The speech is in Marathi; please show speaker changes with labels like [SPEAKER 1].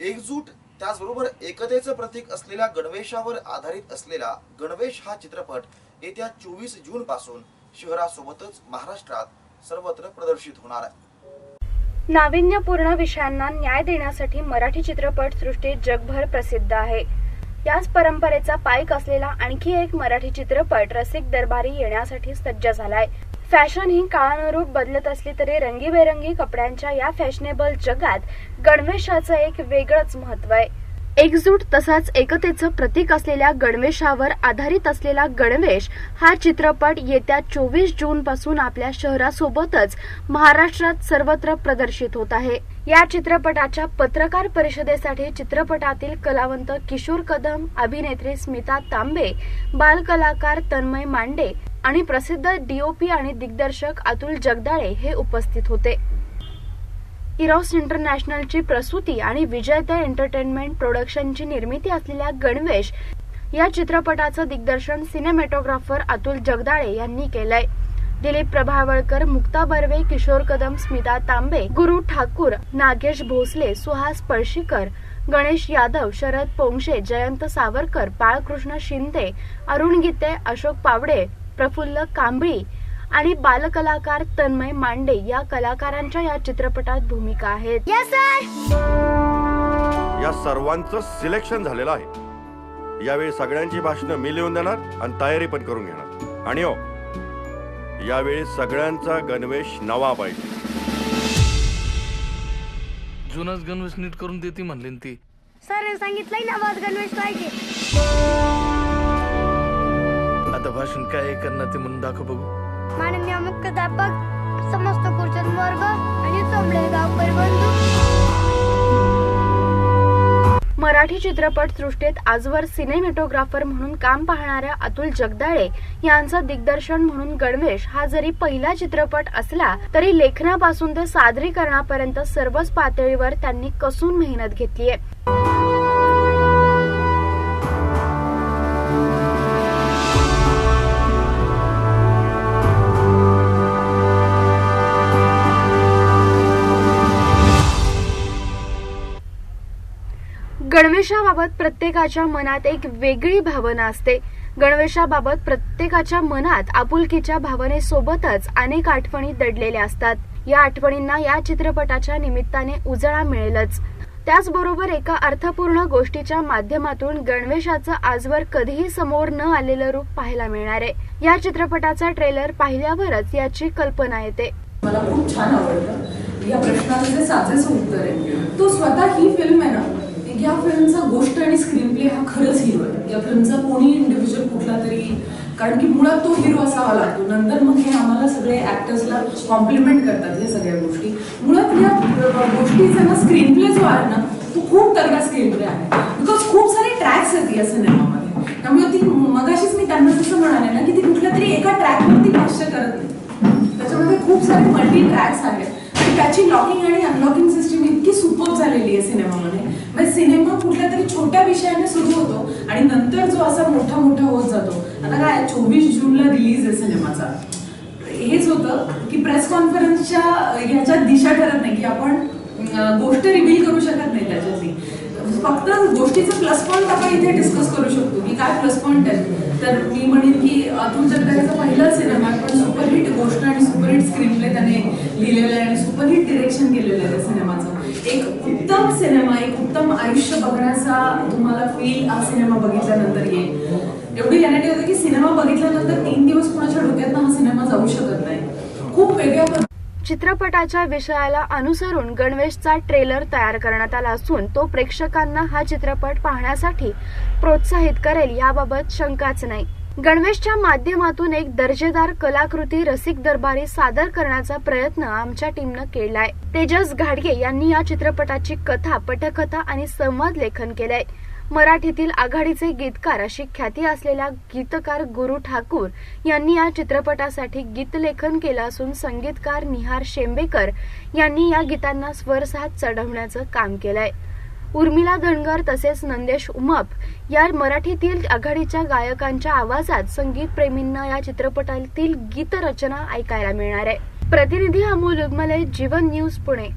[SPEAKER 1] एकजूट त्याचबरोबर एकतेचं प्रतीक असलेल्या गणवेशावर आधारित असलेला गणवेश हा चित्रपट येत्या चोवीस जून पासून शहरासोबतच महाराष्ट्रात सर्वत्र प्रदर्शित होणार आहे.
[SPEAKER 2] नाविन्यपूर्ण विषयांना न्याय देण्यासाठी मराठी चित्रपट सृष्टी जगभर प्रसिद्ध आहे. याच परंपरेचा पायक असलेला आणखी एक मराठी चित्रपट रसिक दरबारी येण्यासाठी सज्ज झालाय. फॅशन ही काळानुरूप बदलत असली तरी रंगीबेरंगी कपड्यांच्या या फॅशनेबल जगात गणवेशाचं एक वेगळंच महत्त्व आहे. एकजूट तसाच एकतेचं प्रतीक असलेल्या गणवेशावर आधारित असलेला गणवेश हा चित्रपट येत्या चोवीस जून पासून आपल्या शहरासोबतच महाराष्ट्रात सर्वत्र प्रदर्शित होत आहे. या चित्रपटाच्या पत्रकार परिषदेसाठी चित्रपटातील कलावंत किशोर कदम अभिनेत्री स्मिता तांबे बालकलाकार तन्मय मांडे आणि प्रसिद्ध डीओपी आणि दिग्दर्शक अतुल जगदाळे हे उपस्थित होते. इरॉस इंटरनॅशनलची प्रसूती आणि विजयता एंटरटेनमेंट प्रोडक्शनची निर्मिती असलेल्या गणवेश या चित्रपटाचं दिग्दर्शन सिनेमॅटोग्राफर अतुल जगदाळे यांनी केलंय. दिलीप प्रभावळकर मुक्ता बर्वे किशोर कदम स्मिता तांबे गुरु ठाकूर नागेश भोसले सुहास पळशीकर गणेश यादव शरद पोंगशे जयंत सावरकर बाळकृष्ण शिंदे अरुण गीते अशोक पावडे प्रफुल्ल कांबळी आणि बालकलाकार तन्मय मांडे या कलाकारांच्या या चित्रपटात भूमिका आहेत.
[SPEAKER 3] या सर्वांचं सिलेक्शन झालेलं आहे. यावेळी सगळ्यांची भाषणं मी लिहून देणार आणि तयारी पण करून घेणार. आणि हो यावेळी सगळ्यांचा गणवेश नवा पाहिजे.
[SPEAKER 4] जुनाच गणवेश नीट करून देते म्हणले ती.
[SPEAKER 5] सर सांगितलंय ना वाद गणवेश पाहिजे.
[SPEAKER 4] आता भाषण काय करणार ते म्हणून दाखव बघू.
[SPEAKER 5] माननीय मुख्याध्यापक समस्त कुर्चन वर्ग आणि चोंबडे गावकर बंधू.
[SPEAKER 2] मराठी चित्रपट सृष्टीत आजवर सिनेमॅटोग्राफर म्हणून काम पाहणाऱ्या अतुल जगदाळे यांचं दिग्दर्शन म्हणून गणवेश हा जरी पहिला चित्रपट असला तरी लेखनापासून ते सादरीकरणापर्यंत सर्वच पातळीवर त्यांनी कसून मेहनत घेतलीय. गणवेशाबाबत प्रत्येकाच्या मनात एक वेगळी भावना असते. गणवेशाबाबत प्रत्येकाच्या मनात आपुलकीच्या भावनेसोबतच अनेक आठवणी दडलेल्या असतात. या आठवणींना या चित्रपटाच्या निमित्ताने उजळा मिळेलच. त्याचबरोबर एका अर्थपूर्ण गोष्टीच्या माध्यमातून गणवेशाचं आजवर कधीही समोर न आलेलं रूप पाहायला मिळणार आहे. या चित्रपटाचा ट्रेलर पाहिल्यावरच याची कल्पना येते.
[SPEAKER 6] मला खूप छान आवडलं. या प्रश्नाचं जे उत्तर आहे तो स्वतः ही फिल्म आहे ना या फिल्मचा गोष्ट आणि स्क्रीन प्ले हा खरंच हिरो आहे. या फिल्मचा कोणी इंडिव्हिज्युअल कुठला तरी कारण की मुळात तो हिरो असावा लागतो. नंतर मग हे आम्हाला सगळे ऍक्टर्सला कॉम्प्लिमेंट करतात या सगळ्या गोष्टी. मुळात या गोष्टीचा ना स्क्रीन प्ले जो आहे ना तो खूप तगडा स्क्रीन प्ले आहे. बिकॉज खूप सारे ट्रॅक्स आहेत या सिनेमामध्ये त्यामुळे ती मगाशीच मी त्यांना जसं म्हणाले ना की ती कुठल्या तरी एका ट्रॅकवरती भाष्य करत नाही. त्याच्यामध्ये खूप सारे मल्टी ट्रॅक्स आहेत. त्याची लॉकिंग आणि अनलॉकिंग सिस्टीम इतकी सुपर झालेली आहे सिनेमामध्ये. म्हणजे सिनेमा कुठल्या तरी छोट्या विषयाने सुरू होतो आणि नंतर जो असा मोठा मोठा होत जातो. आता काय चोवीस जूनला रिलीज आहे सिनेमाचा. हेच होतं की प्रेस कॉन्फरन्सच्या ह्याच्यात दिशा ठरत नाही की आपण गोष्ट रिव्हील करू शकत नाही त्याच्यातली. फक्त गोष्टीचं प्लस पॉईंट आपण इथे डिस्कस करू शकतो की काय प्लस पॉईंट आहे. तर मी म्हणेन की अतुल जगदाचा पहिला सिनेमा आहे, पण सुपरहिट गोष्ट आणि सुपरहिट स्क्रीन प्ले त्याने लिहिलेलं आहे आणि सुपरहिट डिरेक्शन केलेलं आहे सिनेमाचं. एक उत्तम सिनेमा एक उत्तम आयुष्य बघण्याचा तुम्हाला फील हा सिनेमा बघितल्यानंतर येईल. एवढी गॅरंटी होती की सिनेमा बघितल्यानंतर तीन दिवस कोणाच्या डोक्यात हा सिनेमा जाऊ शकत नाही. खूप वेगळ्या
[SPEAKER 2] चित्रपटाच्या विषयाला अनुसरून गणवेशचा ट्रेलर तयार करण्यात आला असून तो प्रेक्षकांना हा चित्रपट पाहण्यासाठी प्रोत्साहित करेल याबाबत शंकाच नाही. गणवेशच्या माध्यमातून एक दर्जेदार कलाकृती रसिक दरबारी सादर करण्याचा प्रयत्न आमच्या टीमनं केलाय. तेजस घाडगे यांनी या चित्रपटाची कथा पटकथा आणि संवाद लेखन केलंय. मराठीतील आघाडीचे गीतकार अशी ख्याती असलेल्या गीतकार गुरु ठाकूर यांनी या चित्रपटासाठी गीतलेखन केलं असून संगीतकार निहार शेंबेकर यांनी या गीतांना स्वरसाथ चढवण्याचं काम केलंय. उर्मिला धनगर तसेच नंदेश उमप या मराठीतील आघाडीच्या गायकांच्या आवाजात संगीत प्रेमींना या चित्रपटातील गीतरचना ऐकायला मिळणार आहे. प्रतिनिधी अमोल उगमले जीवन न्यूज पुणे.